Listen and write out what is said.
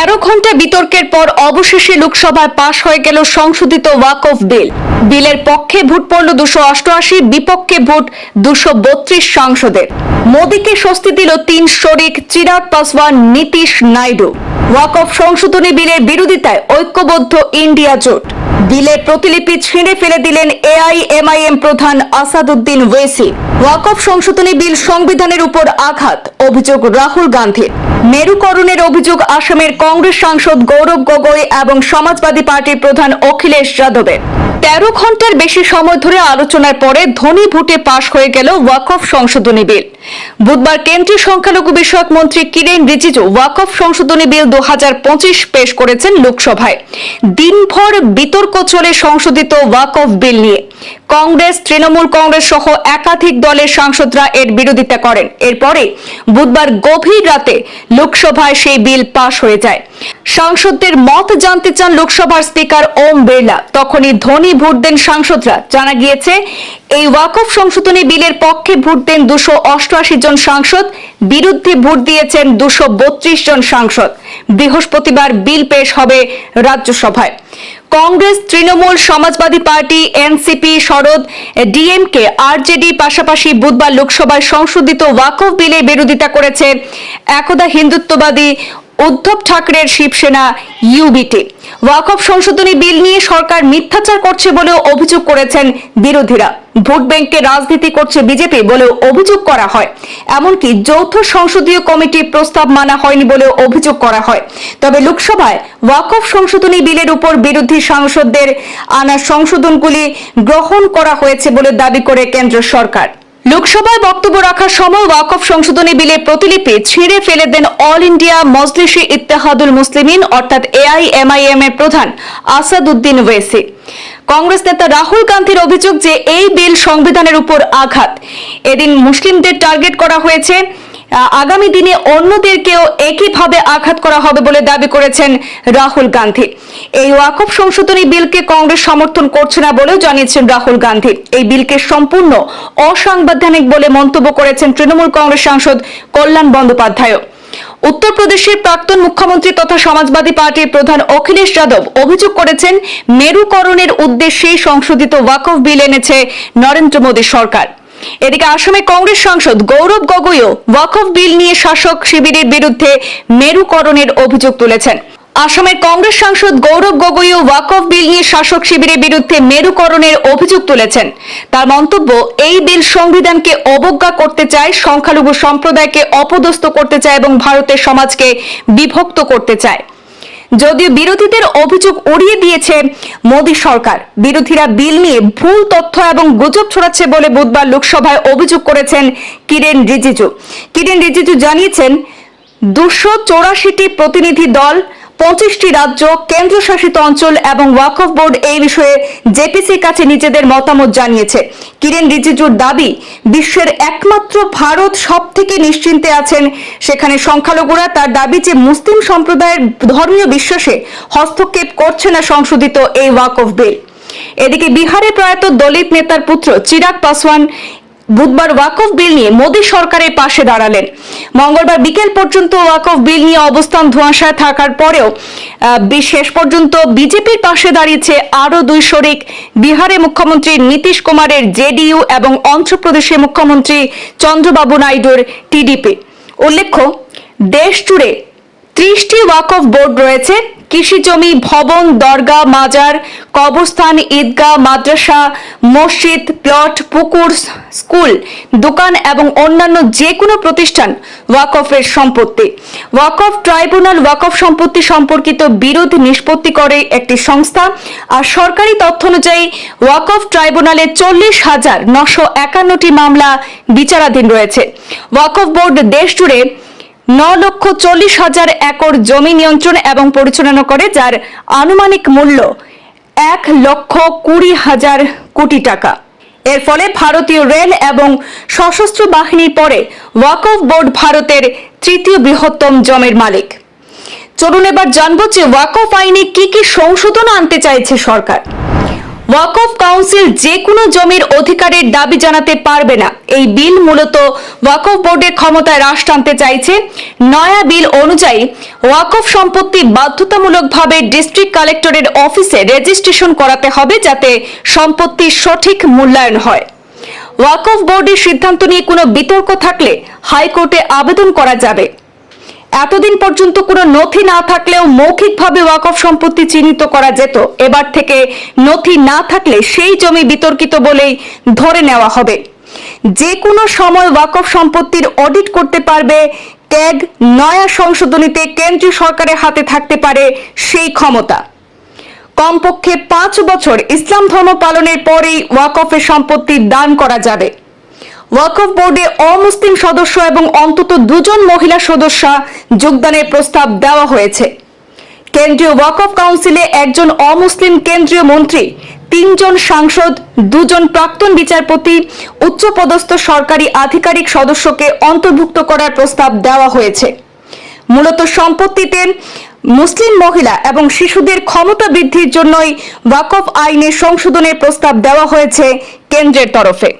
তেরো ঘণ্টা বিতর্কের পর অবশেষে লোকসভায় পাশ হয়ে গেল সংশোধিত ওয়াকফ বিল। বিলের পক্ষে ভোট পড়ল দুশো অষ্টআশি, বিপক্ষে ভোট দুশো বত্রিশ সাংসদের। মোদীকে স্বস্তি দিল তিন শরিক, চিরাগ পাসওয়ান নীতিশ নাইডু। ওয়াকফ সংশোধনী বিলের বিরোধিতায় ঐক্যবদ্ধ ইন্ডিয়া জোট। বিলের প্রতিলিপি ছিঁড়ে ফেলে দিলেন এআইএমআইএম প্রধান আসাদুদ্দিন ওয়েসি। ওয়াকফ সংশোধনী বিল সংবিধানের উপর আঘাত, অভিযোগ রাহুল গান্ধীর। মেরুকরণের অভিযোগ আসামের কংগ্রেস সাংসদ গৌরব গগৈ এবং সমাজবাদী পার্টির প্রধান অখিলেশ যাদবের। তেরো ঘণ্টার বেশি সময় ধরে আলোচনার পরে ধনী ভোটে পাশ হয়ে গেল ওয়াকফ সংশোধনী বিল। বুধবার কেন্দ্রীয় সংখ্যালঘু বিষয়ক মন্ত্রী কিরেন রিজিজু ওয়াকফ সংশোধনী বিল দু পেশ করেছেন লোকসভায়। দিনভর বিতর্ক চলে সংশোধিত ওয়াকফ বিল নিয়ে। কংগ্রেস, তৃণমূল কংগ্রেস সহ একাধিক দলের সাংসদরা এর বিরোধিতা করেন। এরপরে বুধবার গভীর রাতে লোকসভায় সেই বিল পাশ হয়ে যায়। সাংসদদের মত জানতে চান লোকসভার স্পিকার ওম বিড়লা। তখনই ধনী ভোট দেন সাংসদরা। জানা গিয়েছে, এই ওয়াকফ সংশোধনী বিলের পক্ষে ভোট দেন দুশো অষ্টআশি জন সাংসদ, বিরুদ্ধে ভোট দিয়েছেন দুশো বত্রিশ জন সাংসদ। বৃহস্পতিবার বিল পেশ হবে রাজ্যসভায়। Congress, Trinamool, Samajwadi Party, NCP, Sharad, DMK, RJD, পাশাপাশি বুধবার লোকসভায় সংশোধিত ওয়াকফ বিলের বিরোধিতা করেছে একদা হিন্দুত্ববাদী উদ্ধব ঠাকরের শিবসেনা ইউবিটি ওয়াকফ সংশোধনী বিল নিয়ে সরকার মিথ্যাচার করছে বলেও অভিযোগ করেছেন বিরোধীরা। ভোট ব্যাংকে রাজনীতি করছে বিজেপি বলেও অভিযোগ করা হয়। এমনকি যৌথ সংসদীয় কমিটির প্রস্তাব মানা হয়নি বলেও অভিযোগ করা হয়। তবে লোকসভায় ওয়াকফ সংশোধনী বিলের উপর বিরোধী সাংসদদের আনা সংশোধনগুলি গ্রহণ করা হয়েছে বলে দাবি করে কেন্দ্র সরকার। লোকসভায় বক্তব্য রাখার সময় ওয়াকফ সংশোধনী বিলে প্রতিলিপি ছিঁড়ে ফেলে দেন অল ইন্ডিয়া মজলিসি ইত্তেহাদুল মুসলিমিন, অর্থাৎ এআইএমআইএম এর প্রধান আসাদুদ্দিন ওয়েসি। কংগ্রেস নেতা রাহুল গান্ধীর অভিযোগ যে এই বিল সংবিধানের উপর আঘাত। এদিন মুসলিমদের টার্গেট করা হয়েছে আগামী দিনে অন্যদেরকেও একইভাবে আঘাত করা হবে বলে দাবি করেছেন রাহুল গান্ধী। এই ওয়াকফ সংশোধনী বিলকে কংগ্রেস সমর্থন করছে না বলেও জানিয়েছেন রাহুল গান্ধী। এই বিলকে সম্পূর্ণ অসাংবিধানিক বলে মন্তব্য করেছেন তৃণমূল কংগ্রেস সাংসদ কল্যাণ বন্দ্যোপাধ্যায়। উত্তরপ্রদেশের প্রাক্তন মুখ্যমন্ত্রী তথা সমাজবাদী পার্টির প্রধান অখিলেশ যাদব অভিযোগ করেছেন, মেরুকরণের উদ্দেশ্যে সংশোধিত ওয়াকফ বিল এনেছে নরেন্দ্র মোদী সরকার। এদিকে আসামে কংগ্রেস সাংসদ গৌরব গগৈও ওয়াকফ বিল নিয়ে শাসক শিবিরের বিরুদ্ধে মেরুকরণের অভিযোগ তুলেছেন। আসামের কংগ্রেস সাংসদ গৌরব গগৈও ওয়াকফ বিল নিয়ে শাসক শিবিরের বিরুদ্ধে মেরুকরণের অভিযোগ তুলেছেন। তার মন্তব্য, এই বিল সংবিধানকে অবজ্ঞা করতে চায়, সংখ্যালঘু সম্প্রদায়কে অপদস্থ করতে চায় এবং ভারতের সমাজকে বিভক্ত করতে চায়। যদিও বিরোধীদের অভিযোগ উড়িয়ে দিয়েছে মোদী সরকার। বিরোধীরা বিল নিয়ে ভুল তথ্য এবং গুজব ছড়াচ্ছে বলে বুধবার লোকসভায় অভিযোগ করেছেন কিরেন রিজিজু। কিরেন রিজিজু জানিয়েছেন, দুশো চৌরাশিটি প্রতিনিধি দল পঁচিশটি রাজ্য, কেন্দ্রশাসিত অঞ্চল এবং ওয়াকফ বোর্ড এই বিষয়ে জেপিসির কাছে নিজেদের মতামত জানিয়েছে। কিরেন রিজিজুর দাবি, বিশ্বের একমাত্র ভারত সব থেকে নিশ্চিন্তে আছেন। সেখানে সংখ্যালঘুরা তার দাবি যে মুসলিম সম্প্রদায়ের ধর্মীয় বিশ্বাসে হস্তক্ষেপ করছে না সংশোধিত এই ওয়াকফ বিল। এদিকে বিহারে প্রয়াত দলিত নেতার পুত্র চিরাগ পাসওয়ান বুধবার ওয়াকফ বিল নিয়ে মোদী সরকারের পাশে দাঁড়ালেন। মঙ্গলবার বিকেল পর্যন্ত ওয়াকফ বিল নিয়ে অবস্থান ধোঁয়াশায় থাকার পরেও শেষ পর্যন্ত বিজেপির পাশে দাঁড়িয়েছে আরও দুই শরিক। বিহারে মুখ্যমন্ত্রী নীতিশ কুমারের জেডিইউ এবং অন্ধ্রপ্রদেশে মুখ্যমন্ত্রী চন্দ্রবাবু নাইডুর টিডিপি। উল্লেখ্য, দেশ জুড়ে ত্রিশটি ওয়াকফ বোর্ড রয়েছে। কৃষি জমি, ভবন দরগা মাজার, কবরস্থান, ঈদগাহ, মাদ্রাসা, মসজিদ, প্লট, পুকুর, স্কুল, দোকান এবং অন্যান্য যে কোনো প্রতিষ্ঠান ওয়াকফের সম্পত্তি। ওয়াকফ ট্রাইব্যুনাল ওয়াকফ সম্পত্তি সম্পর্কিত বিরোধ নিষ্পত্তি করে একটি সংস্থা আর সরকারি তথ্য অনুযায়ী ওয়াকফ ট্রাইব্যুনালে চল্লিশ হাজার নশো একান্নটি মামলা বিচারাধীন রয়েছে। ওয়াকফ বোর্ড দেশ জুড়ে ন লক্ষ চল্লিশ হাজার একর জমি নিয়ন্ত্রণ এবং পরিচালনা করে, যার আনুমানিক মূল্য এক লক্ষ কুড়ি হাজার কোটি টাকা। এর ফলে ভারতীয় রেল এবং সশস্ত্র বাহিনীর পরে ওয়াকফ বোর্ড ভারতের তৃতীয় বৃহত্তম জমির মালিক। চলুন এবার জানব যে ওয়াকফ আইনে কি কি সংশোধন আনতে চাইছে সরকার। ওয়াকফ কাউন্সিল যে কোনো জমির অধিকারের দাবি জানাতে পারবে না। এই বিল মূলত ওয়াকফ বোর্ডের ক্ষমতায় হ্রাস টানতে চাইছে। নয়া বিল অনুযায়ী ওয়াকফ সম্পত্তি বাধ্যতামূলকভাবে ডিস্ট্রিক্ট কালেক্টরের অফিসে রেজিস্ট্রেশন করাতে হবে যাতে সম্পত্তির সঠিক মূল্যায়ন হয়। ওয়াকফ বোর্ডের সিদ্ধান্ত নিয়ে কোনো বিতর্ক থাকলে হাইকোর্টে আবেদন করা যাবে। এতদিন পর্যন্ত কোনো নথি না থাকলেও মৌখিকভাবে ওয়াকফ সম্পত্তি চিহ্নিত করা যেত। এবার থেকে নথি না থাকলে সেই জমি বিতর্কিত বলেই ধরে নেওয়া হবে। যে কোনো সময় ওয়াকফ সম্পত্তির অডিট করতে পারবে ক্যাগ, নয়া সংশোধনীতে কেন্দ্রীয় সরকারের হাতে থাকতে পারে সেই ক্ষমতা। কমপক্ষে পাঁচ বছর ইসলাম ধর্ম পালনের পরেই ওয়াকফের সম্পত্তি দান করা যাবে। ওয়াকফ বোর্ডে অমুসলিম সদস্য এবং অন্তত দুজন মহিলা সদস্য যোগদানের প্রস্তাব দেওয়া হয়েছে। কেন্দ্রীয় ওয়াকফ কাউন্সিলে একজন অমুসলিম কেন্দ্রীয় মন্ত্রী, তিনজন সাংসদ, দুজন প্রাক্তন বিচারপতি, উচ্চপদস্থ সরকারি আধিকারিক সদস্যকে অন্তর্ভুক্ত করার প্রস্তাব দেওয়া হয়েছে। মূলত সম্পত্তিতে মুসলিম মহিলা এবং শিশুদের ক্ষমতা বৃদ্ধির জন্যই ওয়াকফ আইনে সংশোধনের প্রস্তাব দেওয়া হয়েছে কেন্দ্রের তরফে।